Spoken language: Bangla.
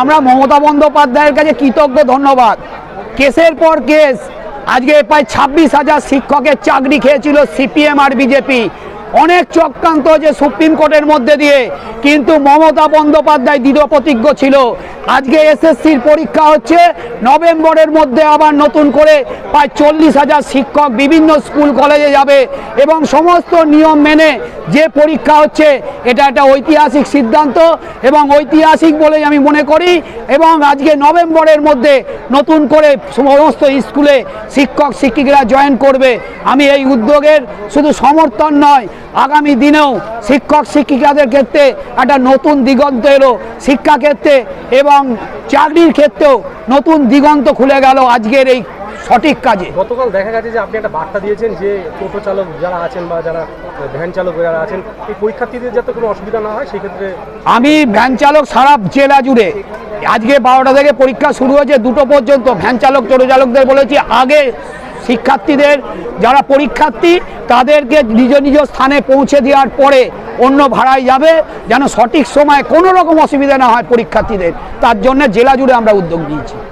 আমরা মমতা বন্দ্যোপাধ্যায়ের কাছে কৃতজ্ঞ, ধন্যবাদ। কেসের পর কেস। আজকে প্রায় ছাব্বিশ হাজার শিক্ষকের চাকরি খেয়েছিল সিপিএম আর বিজেপি। অনেক চক্রান্ত যে সুপ্রিম কোর্টের মধ্যে দিয়ে। কিন্তু মমতা বন্দ্যোপাধ্যায় দৃঢ় প্রতিজ্ঞ ছিল। আজকে এসএসসির পরীক্ষা হচ্ছে, নভেম্বরের মধ্যে আবার নতুন করে প্রায় চল্লিশ হাজার শিক্ষক বিভিন্ন স্কুল, কলেজে যাবে এবং সমস্ত নিয়ম মেনে যে পরীক্ষা হচ্ছে, এটা একটা ঐতিহাসিক সিদ্ধান্ত এবং ঐতিহাসিক বলেই আমি মনে করি এবং আজকে নভেম্বরের মধ্যে নতুন করে সমস্ত স্কুলে শিক্ষক, শিক্ষিকারা জয়েন করবে। আমি এই উদ্যোগের শুধু সমর্থন নয় আগামী দিনেও শিক্ষক শিক্ষিকাদের ক্ষেত্রে একটা নতুন দিগন্ত এলো শিক্ষা ক্ষেত্রে এবং চাকরির ক্ষেত্রেও নতুন দিগন্ত খুলে গেল আজকের এই সঠিক কাজে। গতকাল দেখা গেছে যে আপনি একটা বার্তা দিয়েছেন যে টোটো চালক যারা আছেন বা যারা ভ্যান চালক যারা আছেন এই পরীক্ষার্থীদের যাতে কোনো অসুবিধা না হয় সেক্ষেত্রে আমি ভ্যান চালক সারা জেলা জুড়ে আজকে বারোটা থেকে পরীক্ষা শুরু হয়েছে দুটো পর্যন্ত ভ্যান চালক টোটো চালকদের বলেছি আগে শিক্ষার্থীদের, যারা পরীক্ষার্থী, তাদেরকে নিজ নিজ স্থানে পৌঁছে দেওয়ার পরে অন্য ভাড়ায় যাবে, যেন সঠিক সময়ে কোনো রকম অসুবিধা না হয় পরীক্ষার্থীদের। তার জন্য জেলা জুড়ে আমরা উদ্যোগ নিয়েছি।